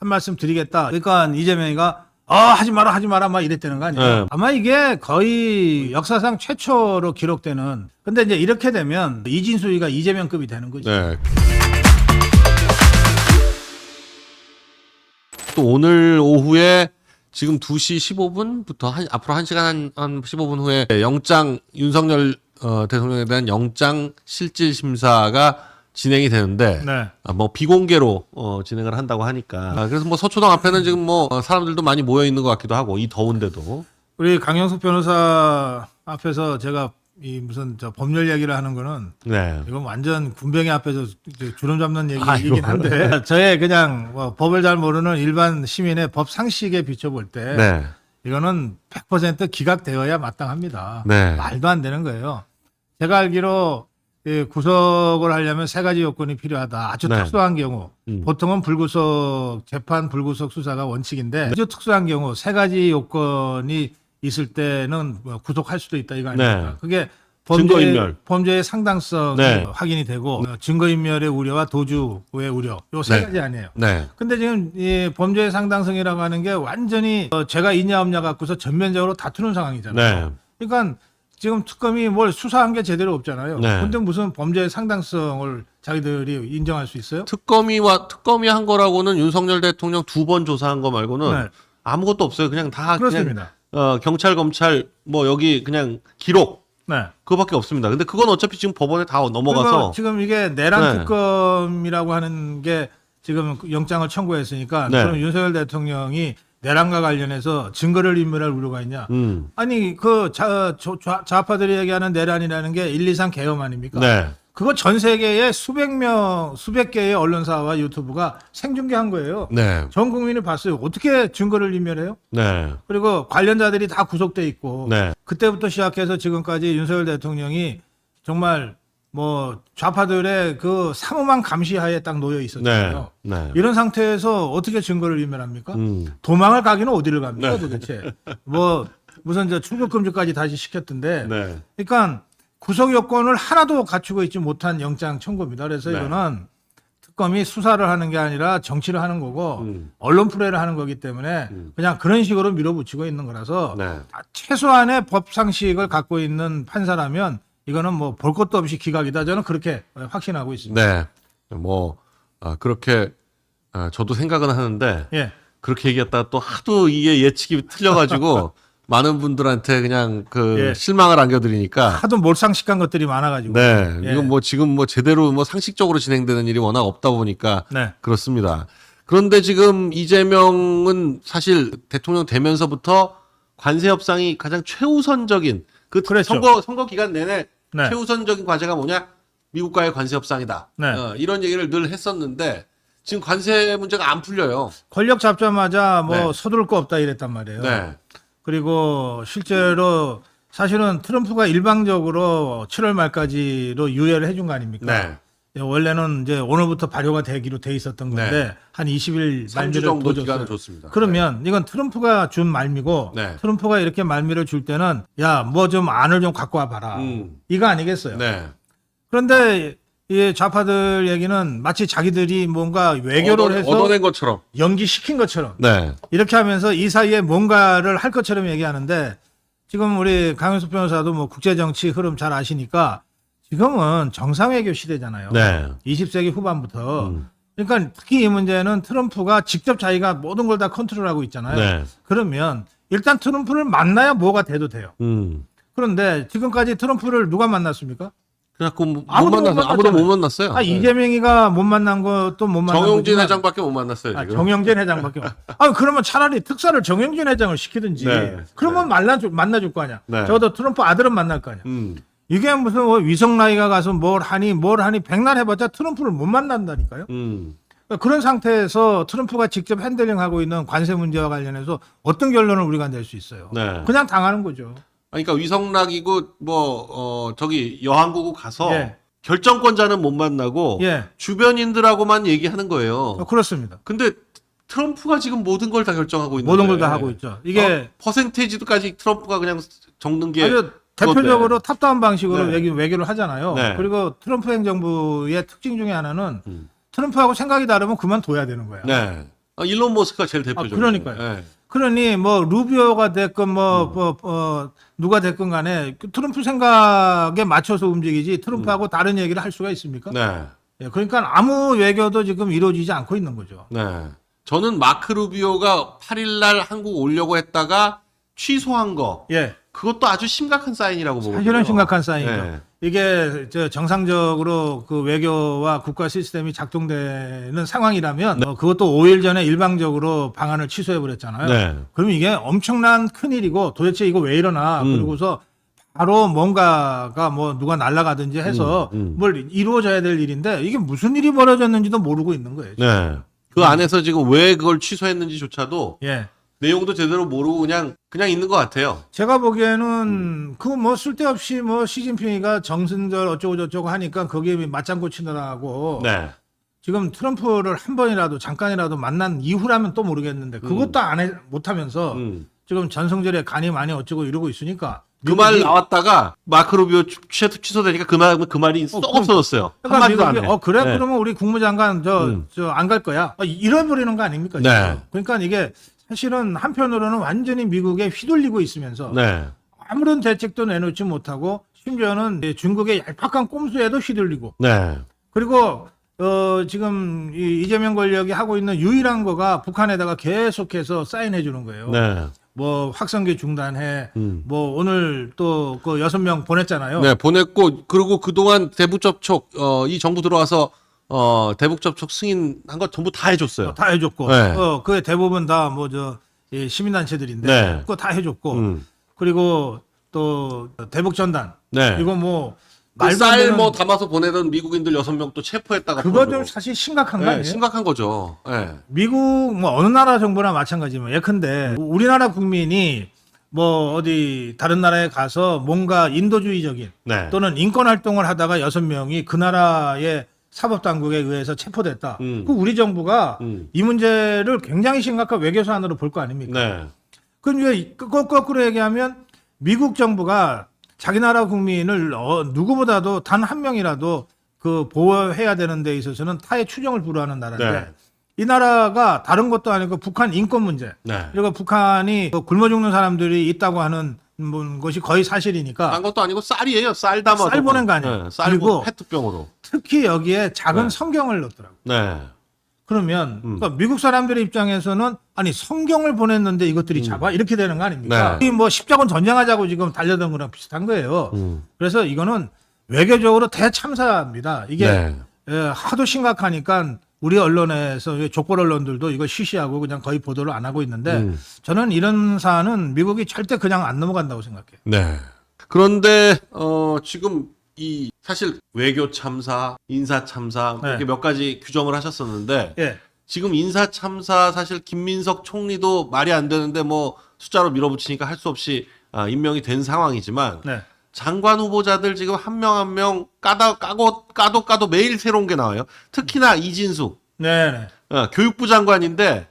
한 말씀 드리겠다. 그러니까 이재명이가 아 하지 마라 하지 마라 막 이랬다는 거 아니에요. 네. 아마 이게 거의 역사상 최초로 기록되는. 근데 이제 이렇게 되면 이진수이가 이재명급이 되는 거죠. 네. 또 오늘 오후에 지금 2시 15분부터 한, 앞으로 1시간 한, 한 15분 후에 영장 윤석열 어, 대통령에 대한 영장 실질 심사가 진행이 되는데 네. 아, 뭐 비공개로 어, 진행을 한다고 하니까 아, 그래서 뭐 서초동 앞에는 지금 뭐 어, 사람들도 많이 모여 있는 것 같기도 하고 이 더운데도 우리 강영숙 변호사 앞에서 제가 이 무슨 저 법률 얘기를 하는 거는 네. 이건 완전 군뱅이 앞에서 이제 주름 잡는 아이고. 얘기이긴 한데 저의 그냥 뭐 법을 잘 모르는 일반 시민의 법 상식에 비춰볼 때 네. 이거는 100% 기각되어야 마땅합니다. 네. 말도 안 되는 거예요. 제가 알기로 이 구속을 하려면 세 가지 요건이 필요하다. 아주 네. 특수한 경우 음. 보통은 불구속 재판 불구속 수사가 원칙인데 아주 특수한 경우 세 가지 요건이 있을 때는 뭐 구속할 수도 있다 이거 아닙니까? 네. 그게 증거인멸. 범죄의 상당성이 네. 확인이 되고 어, 증거인멸의 우려와 도주의 우려 요 세 네. 가지 아니에요. 네. 근데 지금 이 범죄의 상당성이라고 하는 게 완전히 어, 죄가 있냐 없냐 갖고서 전면적으로 다투는 상황이잖아요. 네. 그러니까 지금 특검이 뭘 수사한 게 제대로 없잖아요. 네. 근데 무슨 범죄의 상당성을 자기들이 인정할 수 있어요? 특검이와 특검이 한 거라고는 윤석열 대통령 두 번 조사한 거 말고는 네. 아무것도 없어요. 그냥 다 그냥 그렇습니다. 어, 경찰 검찰 뭐 여기 그냥 기록 네. 그거밖에 없습니다. 근데 그건 어차피 지금 법원에 다 넘어가서 지금 이게 내란 네. 특검이라고 하는 게 지금 영장을 청구했으니까 네. 그럼 윤석열 대통령이 내란과 관련해서 증거를 인멸할 우려가 있냐? 음. 아니 그 자, 저- 좌, 좌파들이 얘기하는 내란이라는 게 1, 2, 3 개엄 아닙니까? 네. 그거 전 세계에 수백 명, 수백 개의 언론사와 유튜브가 생중계한 거예요. 네. 전 국민이 봤어요. 어떻게 증거를 인멸해요? 네. 그리고 관련자들이 다 구속돼 있고 네. 그때부터 시작해서 지금까지 윤석열 대통령이 정말 뭐 좌파들의 그 사무만 감시하에 딱 놓여 네. 있었잖아요. 네. 이런 상태에서 어떻게 증거를 인멸합니까? 음. 도망을 가기는 어디를 갑니까 네. 도대체? 뭐 무슨 저 출국 금지까지 다시 시켰던데. 네. 그러니까 구속 요건을 하나도 갖추고 있지 못한 영장 청구입니다. 그래서 네. 이거는 특검이 수사를 하는 게 아니라 정치를 하는 거고 음. 언론 플레이를 하는 거기 때문에 음. 그냥 그런 식으로 밀어붙이고 있는 거라서 네. 아, 최소한의 법 상식을 갖고 있는 판사라면 이거는 뭐 볼 것도 없이 기각이다. 저는 그렇게 확신하고 있습니다. 네. 뭐 아, 그렇게 아, 저도 생각은 하는데 예. 그렇게 얘기했다가 또 하도 이게 예측이 틀려가지고 많은 분들한테 그냥 그 예. 실망을 안겨드리니까 하도 몰상식한 것들이 많아가지고. 네 예. 이건 뭐 지금 뭐 제대로 뭐 상식적으로 진행되는 일이 워낙 없다 보니까 네. 그렇습니다. 그런데 지금 이재명은 사실 대통령 되면서부터 관세 협상이 가장 최우선적인 그 그렇죠. 선거 선거 기간 내내 네. 최우선적인 과제가 뭐냐 미국과의 관세 협상이다. 네. 어, 이런 얘기를 늘 했었는데 지금 관세 문제가 안 풀려요. 권력 잡자마자 뭐 네. 서두를 거 없다 이랬단 말이에요. 네. 그리고 실제로 사실은 트럼프가 일방적으로 7월 말까지로 유예를 해준 거 아닙니까? 네. 원래는 이제 오늘부터 발효가 되기로 돼 있었던 건데 네. 한 20일 3주 말미를 정도 더 줬어요. 기간을 줬습니다. 그러면 이건 트럼프가 준 말미고 네. 트럼프가 이렇게 말미를 줄 때는 야 뭐 좀 안을 좀 갖고 와 봐라 음. 이거 아니겠어요. 네. 그런데 이 좌파들 얘기는 마치 자기들이 뭔가 외교를 얻어, 해서 얻어낸 것처럼. 연기시킨 것처럼 네. 이렇게 하면서 이 사이에 뭔가를 할 것처럼 얘기하는데 지금 우리 강현숙 변호사도 뭐 국제 정치 흐름 잘 아시니까 지금은 정상외교 시대잖아요. 네. 20세기 후반부터. 음. 그러니까 특히 이 문제는 트럼프가 직접 자기가 모든 걸 다 컨트롤하고 있잖아요. 네. 그러면 일단 트럼프를 만나야 뭐가 돼도 돼요. 음. 그런데 지금까지 트럼프를 누가 만났습니까? 그래갖고 못 아무도 못 만났어. 아무도 못. 만났어요. 아, 네. 이재명이가 못 만난 것도 못 만난 정용진 거지만 회장밖에 못 만났어요. 아, 지금. 정영진 회장밖에. 없- 아 그러면 차라리 특사를 정영진 회장을 시키든지. 네. 그러면 만나줄 만나줄 거 아니야. 네. 적어도 트럼프 아들은 만날 거 아니야. 음. 이게 무슨 뭐 위성 나이가 가서 뭘 하니 뭘 하니 백날 해봤자 트럼프를 못 만난다니까요. 음. 그러니까 그런 상태에서 트럼프가 직접 핸들링하고 있는 관세 문제와 관련해서 어떤 결론을 우리가 낼 수 있어요. 네. 그냥 당하는 거죠. 그러니까 위성락이고 뭐 어, 저기 여항구국 가서 예. 결정권자는 못 만나고 예, 주변인들하고만 얘기하는 거예요. 어, 그렇습니다. 근데 트럼프가 지금 모든 걸 다 결정하고 있는데 모든 걸 다 하고 있죠. 이게 어, 퍼센테이지도까지 트럼프가 그냥 적는 게 아주 대표적으로 탑다운 방식으로 네. 외교, 외교를 하잖아요. 네. 그리고 트럼프 행정부의 특징 중에 하나는 음. 트럼프하고 생각이 다르면 그만둬야 되는 거야. 네. 어, 일론 머스크가 제일 대표적이죠. 그러니까요. 예. 그러니 뭐 루비오가 됐건 뭐, 음. 뭐, 어, 누가 됐건 간에 그 트럼프 생각에 맞춰서 움직이지 트럼프하고 다른 얘기를 할 수가 있습니까? 음. 네. 예, 그러니까 아무 외교도 지금 이루어지지 않고 있는 거죠. 네. 저는 마크 루비오가 8일 날 한국 오려고 했다가 취소한 거 예. 그것도 아주 심각한 사인이라고 보거든요. 사실은 심각한 사인이죠. 네. 이게 저 정상적으로 그 외교와 국가 시스템이 작동되는 상황이라면 어, 그것도 5일 전에 일방적으로 방안을 취소해 버렸잖아요. 네. 그럼 이게 엄청난 큰 일이고 도대체 이거 왜 일어나? 음. 그러고서 바로 뭔가가 뭐 누가 날아가든지 해서 음, 음. 뭘 이루어져야 될 일인데 이게 무슨 일이 벌어졌는지도 모르고 있는 거예요. 네. 그 안에서 지금 왜 그걸 취소했는지조차도 예. 내용도 제대로 모르고 그냥 그냥 있는 것 같아요. 제가 보기에는 음. 그뭐 쓸데없이 뭐 시진핑이가 정승절 어쩌고 저쩌고 하니까 거기에 맞장구 치느라고 네. 지금 트럼프를 한 번이라도 잠깐이라도 만난 이후라면 또 모르겠는데 그것도 안해 못하면서 음. 지금 전성절에 간이 많이 어쩌고 이러고 있으니까 그 말 나왔다가 마크 루비오 취, 취소되니까 그 말 그 말이 쏙 그럼- 없어졌어요. 그러니까 미국이 해. 어 그래 네. 그러면 우리 국무장관 저 음. 저안 갈 거야 어, 잃어버리는 거 아닙니까? 네. 그러니까 이게 사실은 한편으로는 완전히 미국에 휘둘리고 있으면서 네. 아무런 대책도 내놓지 못하고 심지어는 중국의 얄팍한 꼼수에도 휘둘리고 네. 그리고 어 지금 이 이재명 권력이 하고 있는 유일한 거가 북한에다가 계속해서 사인해 주는 거예요. 네. 뭐 확성기 중단해. 음. 뭐 오늘 또 그 여섯 명 보냈잖아요. 네, 보냈고 그리고 그동안 대북 접촉 어, 이 정부 들어와서 어, 대북 접촉 승인한 거 전부 다 해줬어요. 어, 다 해줬고, 네. 어, 그게 대부분 다 뭐 저 시민단체들인데, 네. 그거 다 해줬고, 음. 그리고 또 대북 전단, 네. 이거 뭐 말도 안쌀 되는 뭐 담아서 보내던 미국인들 여섯 명 또 체포했다가 그거 좀. 사실 심각한 거 네, 아니에요? 심각한 거죠. 네. 미국 뭐 어느 나라 정부나 마찬가지면 예컨대 우리나라 국민이 뭐 어디 다른 나라에 가서 뭔가 인도주의적인 네. 또는 인권 활동을 하다가 여섯 명이 그 나라의 사법 당국에 의해서 체포됐다. 음. 그 우리 정부가 음. 이 문제를 굉장히 심각한 외교 사안으로 볼 거 아닙니까? 네. 그럼 거- 거꾸로 얘기하면 미국 정부가 자기 나라 국민을 어, 누구보다도 단 한 명이라도 그 보호해야 되는 데 있어서는 타의 추정을 불허하는 나라인데 네. 이 나라가 다른 것도 아니고 북한 인권 문제 네. 그리고 북한이 그 굶어 죽는 사람들이 있다고 하는 뭐 것이 거의 사실이니까 딴 것도 아니고 쌀이에요. 쌀 담아서. 쌀 보낸 거 아니에요. 네, 쌀 그리고 보 페트병으로. 특히 여기에 작은 네. 성경을 넣더라고. 요 네. 그러면 음. 그러니까 미국 사람들의 입장에서는 아니 성경을 보냈는데 이것들이 잡아 이렇게 되는 거 아닙니까? 음. 네. 이뭐 십자군 전쟁하자고 지금 달려든 거랑 비슷한 거예요. 음. 그래서 이거는 외교적으로 대참사입니다. 이게 네. 예, 하도 심각하니까 우리 언론에서 족벌 언론들도 이거 쉬쉬하고 그냥 거의 보도를 안 하고 있는데 음. 저는 이런 사안은 미국이 절대 그냥 안 넘어간다고 생각해요. 네. 그런데 어 지금 이 사실 외교 참사, 인사 참사 뭐 네. 이렇게 몇 가지 규정을 하셨었는데 예. 지금 인사 참사 사실 김민석 총리도 말이 안 되는데 뭐 숫자로 밀어붙이니까 할 수 없이 아, 임명이 된 상황이지만 네. 장관 후보자들 지금 한 명 한 명 까다 까고 까도 까도 매일 새로운 게 나와요. 특히나 이진숙 네. 네. 어, 교육부 장관인데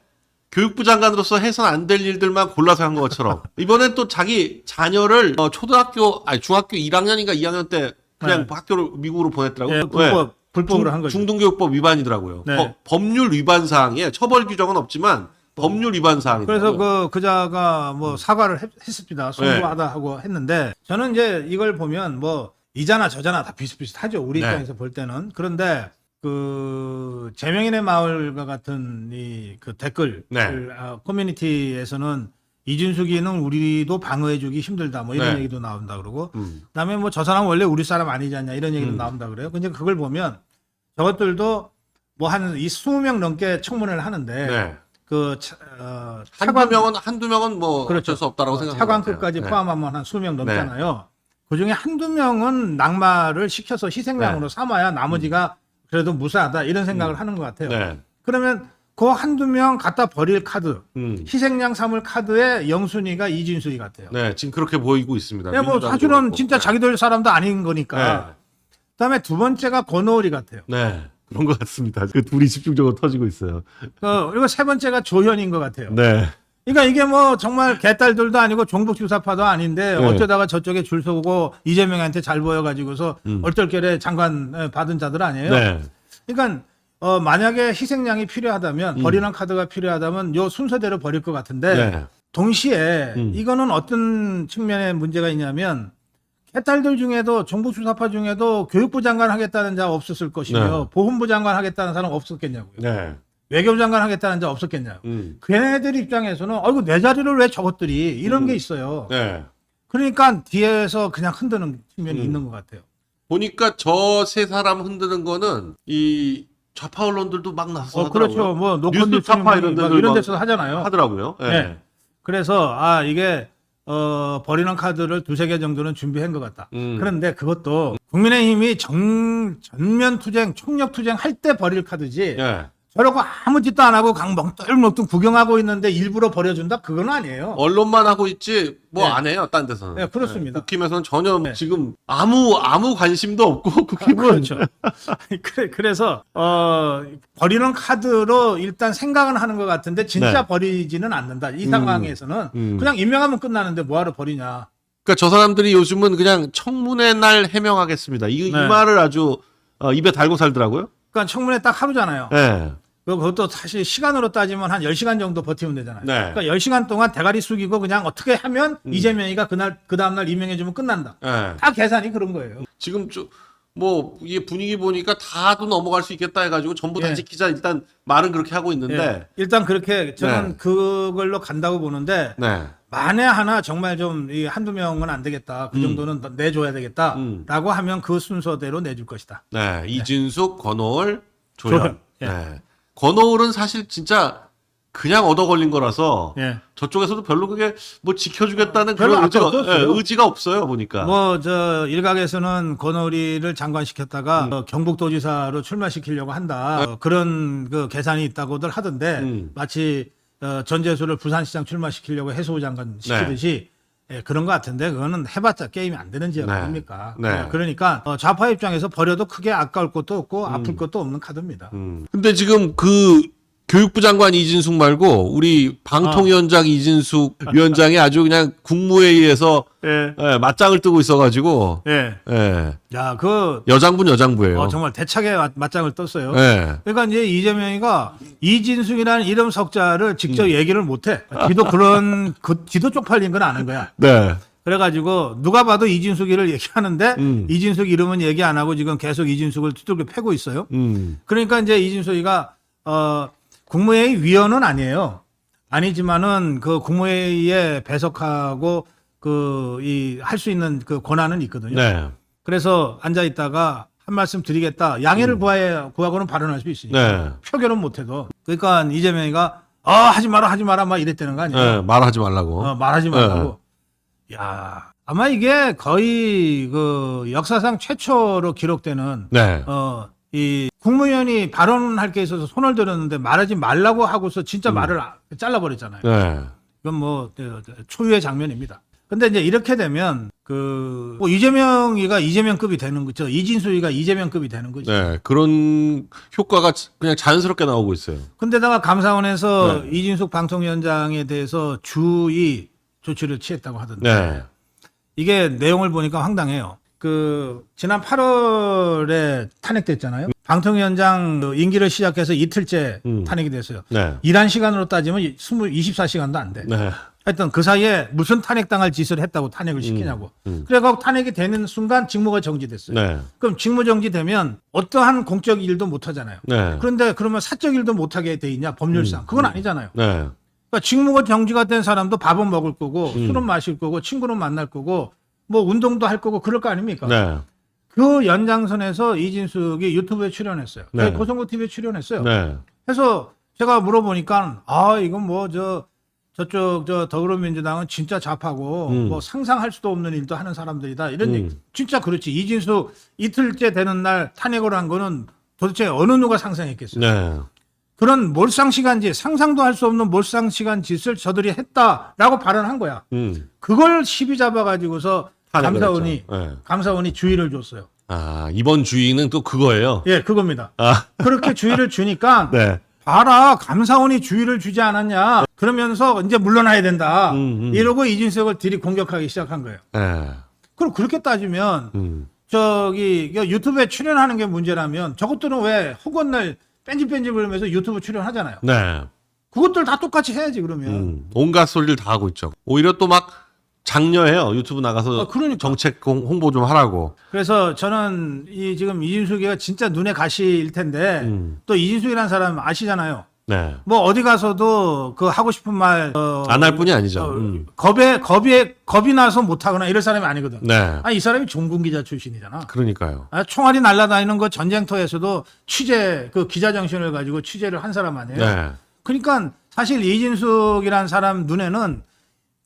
교육부 장관으로서 해서는 안될 일들만 골라서 한 것처럼 이번엔 또 자기 자녀를 어, 초등학교 아니 중학교 1학년인가 2학년 때 그냥 네. 학교를 미국으로 보냈더라고요. 예, 불법 불법으로 한 거죠. 중등교육법 위반이더라고요. 네. 법- 법률 위반 사항에 처벌 규정은 없지만 법률 위반 사항이 그래서 그 그자가 뭐 사과를 했, 했습니다. 송구하다 하고 했는데 저는 이제 이걸 보면 뭐 이자나 저자나 다 비슷비슷하죠. 우리 네. 입장에서 볼 때는 그런데 그 제명인의 마을과 같은 이 그 댓글 네. 아, 커뮤니티에서는 이준숙이는 우리도 방어해주기 힘들다 뭐 이런 네. 얘기도 나온다 그러고 음. 그다음에 뭐 저 사람 원래 우리 사람 아니지 않냐 이런 얘기도 음. 나온다 그래요. 근데 그걸 보면 저것들도 뭐 한이 20명 넘게 청문회를 하는데 네. 그 차, 어, 한두 명은 한두 명은 뭐 그렇죠. 어쩔 수 없다라고 어, 생각합니다. 차관급까지 포함하면 한 수명 네. 넘잖아요. 그 중에 한두 명은 낙마를 시켜서 희생양으로 네. 삼아야 나머지가 그래도 무사하다 이런 생각을 하는 것 같아요. 네. 그러면 그 한두 명 갖다 버릴 카드, 음. 희생양 삼을 카드의 영순위가 이진수이 같아요. 네, 지금 그렇게 보이고 있습니다. 네, 뭐 민주당도 사실은 그렇고. 진짜 네. 자기들 사람도 아닌 거니까. 그다음에 두 번째가 권오리 같아요. 네. 그런 것 같습니다. 그 둘이 집중적으로 터지고 있어요. 그, 그리고 세 번째가 조현인 것 같아요. 네. 그러니까 이게 뭐 정말 개딸들도 아니고 종북 주사파도 아닌데 네. 어쩌다가 저쪽에 줄 서고 이재명한테 잘 보여가지고서 음. 얼떨결에 장관 에, 받은 자들 아니에요. 네. 그러니까 어, 만약에 희생양이 필요하다면 음. 버리는 카드가 필요하다면 요 순서대로 버릴 것 같은데 네. 동시에 음. 이거는 어떤 측면에 문제가 있냐면 해탈들 중에도 정부 수사파 중에도 교육부 장관 하겠다는 자 없었을 것이며 네. 보훈부 장관 하겠다는 사람 없었겠냐고요. 네. 외교부 장관 하겠다는 자 없었겠냐고. 음. 걔네들 입장에서는 어이구 내 자리를 왜 저것들이 이런 음. 게 있어요. 네. 그러니까 뒤에서 그냥 흔드는 측면이 음. 있는 것 같아요. 보니까 저 세 사람 흔드는 거는 이 좌파 언론들도 막 나서 어, 그렇죠. 뭐 노컷 이런 뉴스 데들 이런 막 데서 하잖아요. 하더라고요. 네. 네. 그래서 아 이게 어 버리는 카드를 두세 개 정도는 준비한 것 같다. 음. 그런데 그것도 국민의힘이 정, 전면 투쟁, 총력 투쟁 할 때 버릴 카드지. 예. 저러고 아무 짓도 안 하고 강 멍뚱멍뚱 구경하고 있는데 일부러 버려준다? 그건 아니에요. 언론만 하고 있지 뭐 네. 안 해요. 딴 데서는. 네, 그렇습니다. 국힘에서는 전혀 네. 지금 아무 아무 관심도 없고 국힘은 그렇죠. 그래, 그래서 어 버리는 카드로 일단 생각은 하는 것 같은데 진짜 네. 버리지는 않는다. 이 음. 상황에서는 음. 그냥 임명하면 끝나는데 뭐하러 버리냐. 그러니까 저 사람들이 요즘은 그냥 청문회 날 해명하겠습니다. 이, 이 네. 말을 아주 어, 입에 달고 살더라고요. 그러니까 청문회 딱 하루잖아요. 네. 그것도 사실 시간으로 따지면 한 10시간 정도 버티면 되잖아요. 네. 그러니까 10시간 동안 대가리 숙이고 그냥 어떻게 하면 음. 이재명이가 그날 그 다음 날 임명해 주면 끝난다. 네. 다 계산이 그런 거예요. 지금 좀뭐 이게 분위기 보니까 다도 넘어갈 수 있겠다 해가지고 전부 다 예. 지키자 일단 말은 그렇게 하고 있는데 예. 일단 그렇게 저는 네. 그걸로 간다고 보는데 네. 만에 하나 정말 좀 이 한두 명은 안 되겠다. 그 음. 정도는 내줘야 되겠다라고 음. 하면 그 순서대로 내줄 것이다. 네, 이진숙, 권오을, 조현. 조현. 예. 네. 권오을은 사실 진짜 그냥 얻어 걸린 거라서 예. 저쪽에서도 별로 그게 뭐 지켜주겠다는 별로 그런 의지가, 없었어요. 예, 의지가 없어요 보니까. 뭐 저 일각에서는 권오리를 장관시켰다가 음. 어, 경북도지사로 출마시키려고 한다 어, 그런 그 계산이 있다고들 하던데 음. 마치 어, 전재수를 부산시장 출마시키려고 해수부 장관 시키듯이 예, 그런 것 같은데 그거는 해봤자 게임이 안 되는 지역 네. 아닙니까? 네. 어, 그러니까 어, 좌파 입장에서 버려도 크게 아까울 것도 없고 음. 아플 것도 없는 카드입니다. 음. 근데 지금 그 교육부 장관 이진숙 말고 우리 방통위원장 이진숙 위원장이 아주 그냥 국무회의에서 예. 예, 맞짱을 뜨고 있어가지고 예. 예, 야, 그 여장분 여장부예요. 어, 정말 대차게 맞- 맞짱을 떴어요. 예. 그러니까 이제 이재명이가 이진숙이라는 이름 석자를 직접 음. 얘기를 못해. 지도 그런 그 지도 쪽팔린 건 아는 거야. 네. 그래가지고 누가 봐도 이진숙이를 얘기하는데 음. 이진숙 이름은 얘기 안 하고 지금 계속 이진숙을 두들겨 패고 있어요. 음. 그러니까 이제 이진숙이가 어 국무회의 위원은 아니에요. 아니지만은 그 국무회의에 배석하고 그 이 할 수 있는 그 권한은 있거든요. 네. 그래서 앉아 있다가 한 말씀 드리겠다. 양해를 구하에 구하고는 발언할 수 있으니까. 음. 네. 표결은 못해도. 그러니까 이재명이가 아 하지 마라 하지 마라 막 이랬다는 거 아니에요. 예, 말하지 말라고. 어, 말하지 말라고. 야 아마 이게 거의 그 역사상 최초로 기록되는 네. 어 이 국무위원이 발언할 게 있어서 손을 들었는데 말하지 말라고 하고서 진짜 음. 말을 아- 잘라버렸잖아요. 네. 이건 뭐 저, 저, 초유의 장면입니다. 근데 이제 이렇게 되면 그뭐 이재명이가 이재명급이 되는 거죠. 이진수이가 이재명급이 되는 거죠. 네. 그런 효과가 그냥 자연스럽게 나오고 있어요. 근데다가 감사원에서 네. 이진숙 방통위원장에 대해서 주의 조치를 취했다고 하던데 네. 이게 내용을 보니까 황당해요. 그 지난 8월에 탄핵됐잖아요. 방통위원장 그 임기를 시작해서 이틀째 음. 탄핵이 됐어요. 네. 일한 시간으로 따지면 20, 24시간도 안 돼. 네. 하여튼 그 사이에 무슨 탄핵당할 짓을 했다고 탄핵을 시키냐고. 음. 그래갖고 탄핵이 되는 순간 직무가 정지됐어요. 네. 그럼 직무 정지되면 어떠한 공적 일도 못 하잖아요. 네. 그런데 그러면 사적 일도 못 하게 돼 있냐 법률상. 그건 아니잖아요. 네. 그러니까 직무가 정지가 된 사람도 밥은 먹을 거고 음. 술은 마실 거고 친구는 만날 거고 뭐 운동도 할 거고 그럴 거 아닙니까? 네. 그 연장선에서 이진숙이 유튜브에 출연했어요. 네. 고성구 TV에 출연했어요. 네. 해서 제가 물어보니까 아 이건 뭐 저 저쪽 저 더불어민주당은 진짜 좌파고 음. 뭐 상상할 수도 없는 일도 하는 사람들이다 이런 음. 얘기. 진짜 그렇지 이진숙 이틀째 되는 날 탄핵을 한 거는 도대체 어느 누가 상상했겠어요. 네. 그런 몰상 시간짓 상상도 할 수 없는 몰상 시간 짓을 저들이 했다라고 발언한 거야. 음. 그걸 시비 잡아가지고서 감사원이. 네. 감사원이 주의를 줬어요. 아, 이번 주의는 또 그거예요. 예, 그겁니다. 아, 그렇게 주의를 주니까 네. 봐라 감사원이 주의를 주지 않았냐 그러면서 이제 물러나야 된다 음, 음. 이러고 이준석을 들이 공격하기 시작한 거예요. 네. 그럼 그렇게 따지면 음. 저기 유튜브에 출연하는 게 문제라면 저것들은 왜 허구날 뺀질뺀질 거리면서 유튜브 출연하잖아요. 네. 그것들 다 똑같이 해야지 그러면. 음, 온갖 소리를 다 하고 있죠. 오히려 또막 장려해요. 유튜브 나가서 아, 그러니까. 정책 공- 홍보 좀 하라고. 그래서 저는 이 지금 이진숙이가 진짜 눈에 가시일 텐데 음. 또 이진숙이라는 사람 아시잖아요. 네. 뭐 어디 가서도 그 하고 싶은 말 어, 안할 뿐이 아니죠. 어, 음. 겁에 겁에 겁이 나서 못 하거나 이럴 사람이 아니거든. 네. 아이 사람이 종군 기자 출신이잖아. 그러니까요. 아, 총알이 날아다니는 거 전쟁터에서도 취재 그 기자 정신을 가지고 취재를 한 사람 아니에요. 네. 그러니까 사실 이진숙이라는 사람 눈에는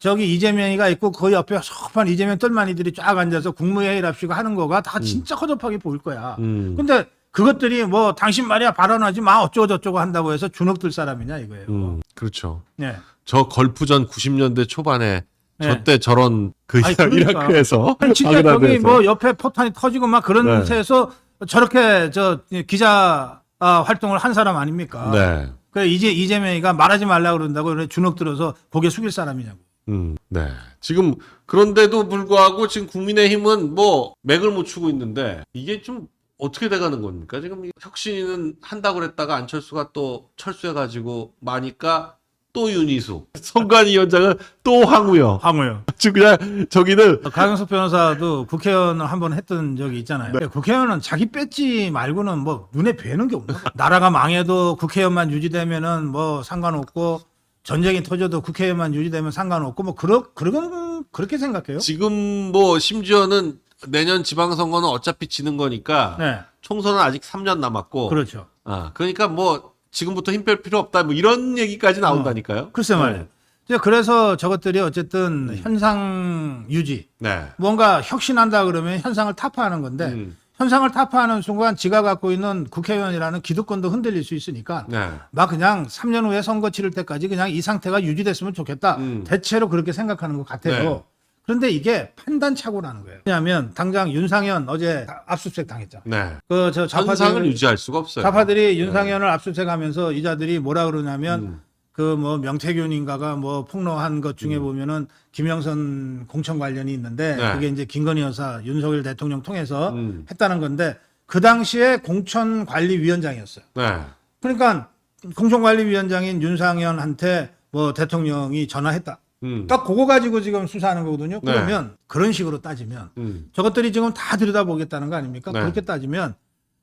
저기 이재명이가 있고 그 옆에 소pan 이재명 똘마니들이 쫙 앉아서 국무회의랍시고 하는 거가 다 진짜 허접하게 보일 거야. 음. 근데 그것들이 뭐 당신 말이야 발언하지 마 어쩌고 저쩌고 한다고 해서 주눅들 사람이냐 이거예요. 음. 그렇죠. 네. 저 걸프전 90년대 초반에 네. 저때 저런 그 아니, 그러니까. 이라크에서 아니, 진짜 저기 바그다드에서. 뭐 옆에 포탄이 터지고 막 그런 네. 데서 저렇게 저 기자 아, 활동을 한 사람 아닙니까? 네. 그래 이제 이재명이가 말하지 말라 그런다고 주눅 들어서 고개 숙일 사람이냐고. 음, 네. 지금 그런데도 불구하고 지금 국민의힘은 뭐 맥을 못 추고 있는데 이게 좀 어떻게 돼가는 겁니까? 지금 혁신이는 한다고 그랬다가 안철수가 또 철수해가지고 마니까 또 윤희수, 선관위원장은 또 황우여. 황우요. 지금 그냥 저기는 강영석 변호사도 국회의원을 한번 했던 적이 있잖아요. 네. 국회의원은 자기 뺏지 말고는 뭐 눈에 뵈는 게 없나? 나라가 망해도 국회의원만 유지되면은 뭐 상관없고 전쟁이 터져도 국회의원만 유지되면 상관없고 뭐 그러 그런 그렇게 생각해요? 지금 뭐 심지어는 내년 지방선거는 어차피 지는 거니까 네, 총선은 아직 3년 남았고 그렇죠. 아, 그러니까 뭐 지금부터 힘 뺄 필요 없다 뭐 이런 얘기까지 나온다니까요. 글쎄 말이에요. 이제 그래서 저것들이 어쨌든 현상 유지, 네. 뭔가 혁신한다 그러면 현상을 타파하는 건데 음, 현상을 타파하는 순간 지가 갖고 있는 국회의원이라는 기득권도 흔들릴 수 있으니까 네. 막 그냥 3년 후에 선거 치를 때까지 그냥 이 상태가 유지됐으면 좋겠다. 음. 대체로 그렇게 생각하는 것 같아요. 네. 그런데 이게 판단 착오라는 거예요. 왜냐하면 당장 윤상현 어제 압수수색 당했잖아. 네. 그저 현상을 좌파들 유지할 수가 없어요. 좌파들이 윤상현을 압수수색하면서 이자들이 뭐라 그러냐면 음. 그 뭐 명태균인가가 뭐 폭로한 것 중에 보면은 김영선 공천 관련이 있는데 네. 그게 이제 김건희 여사 윤석열 대통령 통해서 음. 했다는 건데 그 당시에 공천관리위원장이었어요. 네. 그러니까 공천관리위원장인 윤상현한테 뭐 대통령이 전화했다. 음. 딱 그거 가지고 지금 수사하는 거거든요. 네. 그러면 그런 식으로 따지면 음. 저것들이 지금 다 들여다보겠다는 거 아닙니까? 네. 그렇게 따지면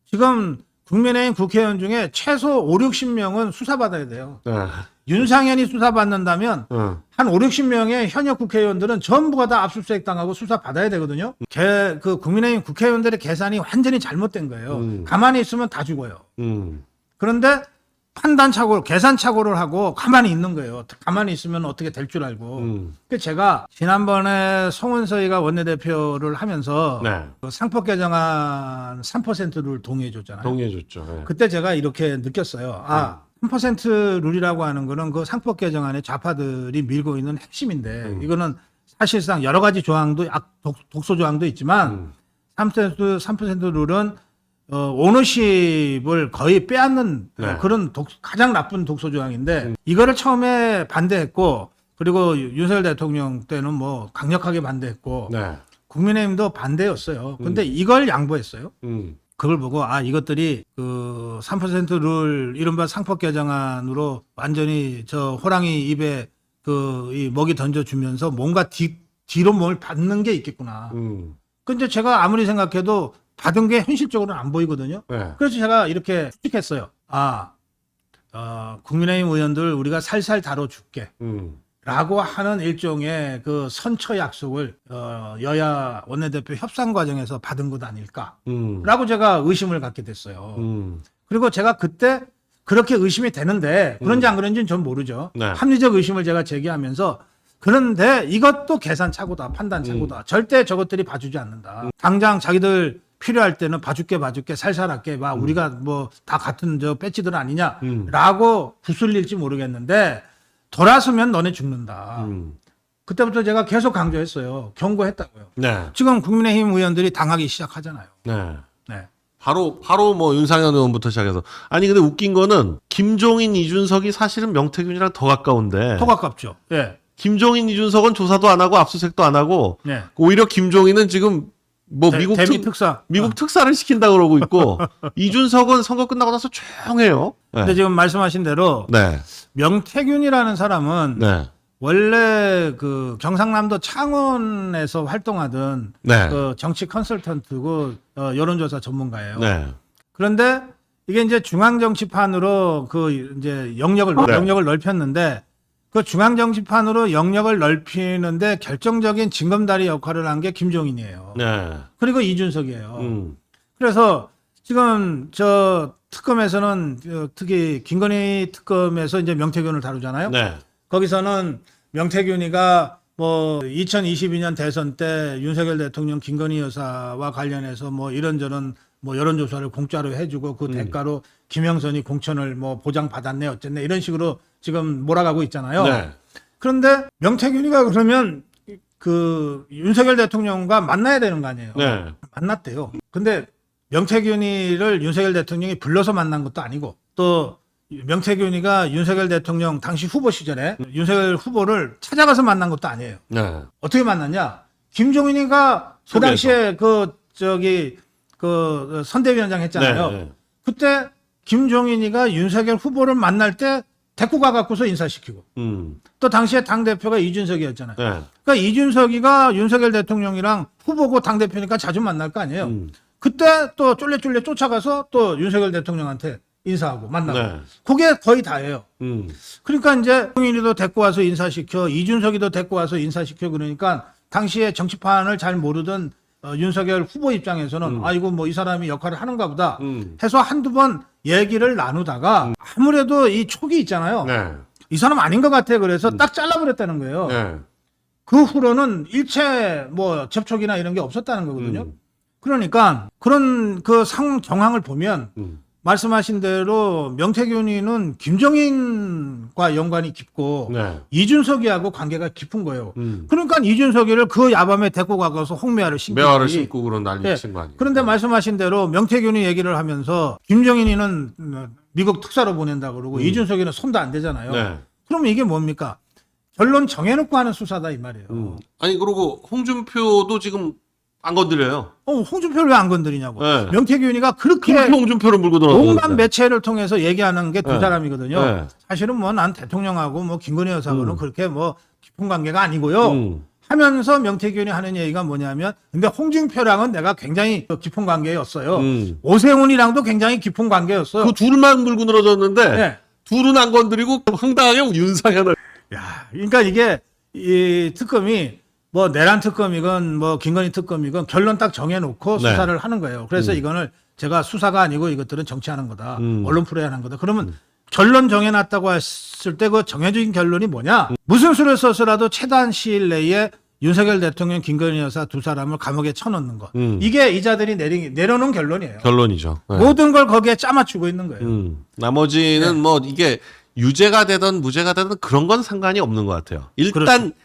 지금 국민의힘 국회의원 중에 최소 5, 60명은 수사받아야 돼요. 네. 윤상현이 수사받는다면 어. 한 5, 60명의 현역 국회의원들은 전부가 다 압수수색 당하고 수사 받아야 되거든요. 개, 그 국민의힘 국회의원들의 계산이 완전히 잘못된 거예요. 음. 가만히 있으면 다 죽어요. 음. 그런데 판단 착오를 계산 착오를 하고 가만히 있는 거예요. 가만히 있으면 어떻게 될 줄 알고. 음. 그 제가 지난번에 송은서이가 원내대표를 하면서 네. 그 상법 개정안 3%를 동의해 줬잖아요. 동의해 줬죠. 네. 그때 제가 이렇게 느꼈어요. 아, 3% 룰이라고 하는 거는 그 상법 개정안에 좌파들이 밀고 있는 핵심인데 음. 이거는 사실상 여러 가지 조항도 악, 독, 독소 조항도 있지만 음. 3% 3% 룰은 어, 오너십을 거의 빼앗는 어, 네. 그런 독, 가장 나쁜 독소 조항인데 이거를 처음에 반대했고 그리고 윤석열 대통령 때는 뭐 강력하게 반대했고 네. 국민의힘도 반대였어요. 근데 이걸 양보했어요. 음. 그걸 보고 아 이것들이 그 3%룰 이른바 상법 개정안으로 완전히 저 호랑이 입에 그 이 먹이 던져 주면서 뭔가 뒤 뒤로 뭘 받는 게 있겠구나. 음. 근데 제가 아무리 생각해도 받은 게 현실적으로는 안 보이거든요. 네. 그래서 제가 이렇게 추측했어요. 아, 어, 국민의힘 의원들 우리가 살살 다뤄줄게. 음. 라고 하는 일종의 그 선처 약속을 어, 여야 원내대표 협상 과정에서 받은 것 아닐까. 음. 라고 제가 의심을 갖게 됐어요. 음. 그리고 제가 그때 그렇게 의심이 되는데 그런지 안 그런지는 전 모르죠. 네. 합리적 의심을 제가 제기하면서 그런데 이것도 계산 착오다, 판단 착오다. 절대 저것들이 봐주지 않는다. 당장 자기들 필요할 때는 봐줄게, 봐줄게, 살살할게, 막 우리가 뭐 다 같은 저 배치들 아니냐라고 부슬릴지 모르겠는데 돌아서면 너네 죽는다. 음. 그때부터 제가 계속 강조했어요. 경고했다고요. 네. 지금 국민의힘 의원들이 당하기 시작하잖아요. 네. 네. 바로 바로 뭐 윤상현 의원부터 시작해서 아니 근데 웃긴 거는 김종인 이준석이 사실은 명태균이랑 더 가까운데 더 가깝죠. 예. 김종인 이준석은 조사도 안 하고 압수수색도 안 하고 네. 오히려 김종인은 지금 뭐 대- 미국 특, 특사. 미국 특사를 시킨다 그러고 있고 이준석은 선거 끝나고 나서 조용해요. 네. 근데 지금 말씀하신 대로 네. 명태균이라는 사람은 네. 원래 그 경상남도 창원에서 활동하던 네. 그 정치 컨설턴트고 어, 여론조사 전문가예요. 네. 그런데 이게 이제 중앙 정치판으로 그 이제 영역을 네. 영역을 넓혔는데 그 중앙정치판으로 영역을 넓히는데 결정적인 징검다리 역할을 한 게 김종인이에요. 네. 그리고 이준석이에요. 음. 그래서 지금 저 특검에서는 어, 특히 김건희 특검에서 이제 명태균을 다루잖아요. 네. 거기서는 명태균이가 뭐 2022년 대선 때 윤석열 대통령 김건희 여사와 관련해서 뭐 이런저런 뭐 여론조사를 공짜로 해주고 그 대가로 김영선이 공천을 뭐 보장받았네 어쨌네 이런 식으로 지금 몰아가고 있잖아요. 네. 그런데 명태균이가 그러면 그 윤석열 대통령과 만나야 되는 거 아니에요. 네. 만났대요. 근데 명태균이를 윤석열 대통령이 불러서 만난 것도 아니고 또 명태균이가 윤석열 대통령 당시 후보 시절에 윤석열 후보를 찾아가서 만난 것도 아니에요. 네. 어떻게 만났냐? 김종인이가 그 소개해서. 당시에 그 저기 그 선대위원장 했잖아요. 네. 그때 김종인이가 윤석열 후보를 만날 때 데리고 가갖고서 인사시키고 음. 또 당시에 당 대표가 이준석이었잖아요. 네. 그러니까 이준석이가 윤석열 대통령이랑 후보고 당 대표니까 자주 만날 거 아니에요. 음. 그때 또 쫄래쫄래 쫓아가서 또 윤석열 대통령한테 인사하고 만나고 네. 그게 거의 다예요. 음. 그러니까 이제 홍인이도 데리고 와서 인사시켜 이준석이도 데리고 와서 인사시켜 그러니까 당시에 정치판을 잘 모르던 어, 윤석열 후보 입장에서는 아이고 뭐 이 사람이 역할을 하는가 보다 음. 해서 한두 번 얘기를 나누다가 아무래도 이 촉이 있잖아요. 네. 이 사람 아닌 것 같아 그래서 딱 잘라버렸다는 거예요. 네. 그 후로는 일체 뭐 접촉이나 이런 게 없었다는 거거든요. 음. 그러니까 그런 그 상황 정황을 보면 음. 말씀하신 대로 명태균이는 김정인과 연관이 깊고 네. 이준석이하고 관계가 깊은 거예요. 음. 그러니까 이준석이를 그 야밤에 데리고 가서 홍매화를 신고 매화를 신고 그런 난리 예. 친거 아니에요? 그런데 말씀하신 대로 명태균이 얘기를 하면서 김정인이는 미국 특사로 보낸다 그러고 이준석이는 손도 안 대잖아요. 음. 네. 그러면 이게 뭡니까? 결론 정해놓고 하는 수사다 이 말이에요. 음. 아니 그리고 홍준표도 지금 안 건드려요. 어, 홍준표를 왜 안 건드리냐고. 네. 명태균이가 그렇게 그렇게 홍준표를 물고 온갖 들어가는데. 매체를 통해서 얘기하는 게 두 네. 사람이거든요. 네. 사실은 뭐 난 대통령하고 뭐 김건희 여사하고는 음. 그렇게 뭐 깊은 관계가 아니고요. 음. 하면서 명태균이 하는 얘기가 뭐냐면 근데 홍준표랑은 내가 굉장히 깊은 관계였어요. 음. 오세훈이랑도 굉장히 깊은 관계였어요. 그 둘만 물고 늘어졌는데 네. 둘은 안 건드리고 황당하게 윤상현을 야, 그러니까 이게 이 특검이 뭐 내란 특검이건 뭐 김건희 특검이건 결론 딱 정해놓고 네. 수사를 하는 거예요. 그래서 이거는 제가 수사가 아니고 이것들은 정치하는 거다. 음. 언론 프로에 하는 거다. 그러면 결론 정해놨다고 했을 때 그 정해진 결론이 뭐냐? 무슨 수를 써서라도 최단 시일 내에 윤석열 대통령, 김건희 여사 두 사람을 감옥에 쳐넣는 거. 음. 이게 이자들이 내린, 내려놓은 결론이에요. 결론이죠. 네. 모든 걸 거기에 짜맞추고 있는 거예요. 음. 나머지는 뭐 이게 유죄가 되든 무죄가 되든 그런 건 상관이 없는 것 같아요. 일단 그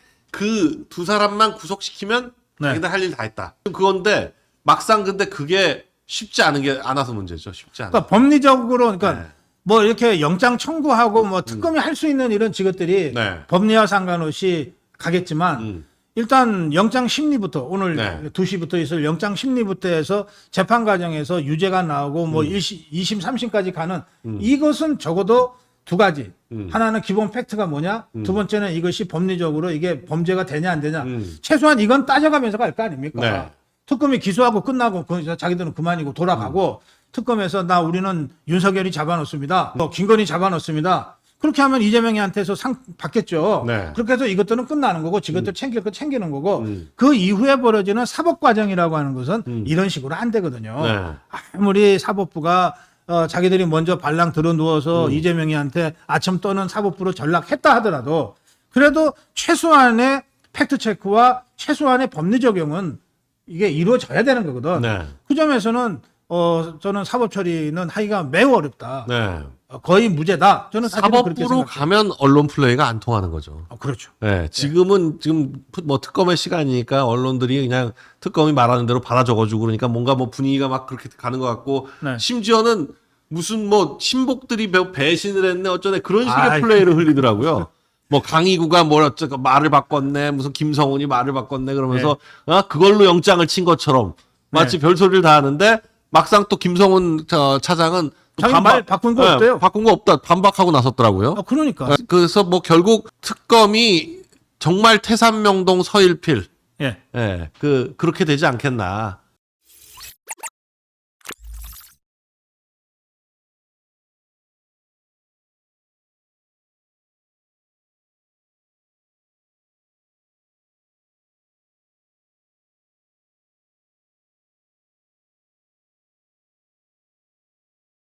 두 사람만 구속시키면 네. 자기들 할 일 다 했다. 그건데 막상 근데 그게 쉽지 않은 게 않아서 문제죠. 쉽지 않아. 그러니까 법리적으로 그러니까 네. 뭐 이렇게 영장 청구하고 뭐 특검이 할 수 있는 이런 직업들이 네. 법리와 상관없이 가겠지만 음. 일단 영장 심리부터 오늘 네. 2시부터 있을 영장 심리부터 해서 재판 과정에서 유죄가 나오고 음. 뭐 1심, 2심, 3심까지 가는 이것은 적어도 두 가지. 음. 하나는 기본 팩트가 뭐냐? 두 번째는 이것이 법리적으로 이게 범죄가 되냐 안 되냐? 음. 최소한 이건 따져가면서 갈 거 아닙니까? 네. 특검이 기소하고 끝나고 그 자기들은 그만이고 돌아가고 음. 특검에서 나 우리는 윤석열이 잡아놓습니다. 뭐 김건희 잡아놓습니다. 그렇게 하면 이재명이한테서 상 받겠죠. 네. 그렇게 해서 이것들은 끝나는 거고 지것들 챙길 거 챙기는 거고 음. 그 이후에 벌어지는 사법 과정이라고 하는 것은 이런 식으로 안 되거든요. 네. 아무리 사법부가 어, 자기들이 먼저 발랑 들어 음. 누워서 이재명이한테 아첨 떠는 사법부로 전락했다 하더라도 그래도 최소한의 팩트 체크와 최소한의 법리 적용은 이게 이루어져야 되는 거거든. 네. 그 점에서는 어 저는 사법 처리는 하기가 매우 어렵다. 네. 어, 거의 무죄다. 저는 사법부로. 가면 언론 플레이가 안 통하는 거죠. 어, 그렇죠. 네, 지금은 지금 뭐 특검의 시간이니까 언론들이 그냥 특검이 말하는 대로 받아 적어주고 그러니까 뭔가 뭐 분위기가 막 그렇게 가는 것 같고 네. 심지어는 무슨 뭐 친복들이 배- 배신을 했네 어쩌네 그런 식의 아이, 플레이를 흘리더라고요. 뭐 강희구가 뭘 어쩌고 말을 바꿨네 무슨 김성훈이 말을 바꿨네 그러면서 네. 아 그걸로 영장을 친 것처럼 마치 별소리를 다 하는데 막상 또 김성훈 저 차장은 또 자기 말 바꾼 거 예, 없대요. 바꾼 거 없다. 반박하고 나섰더라고요. 아, 그러니까. 어, 그래서 뭐 결국 특검이 정말 태산명동 서일필 예. 예, 그 그렇게 되지 않겠나.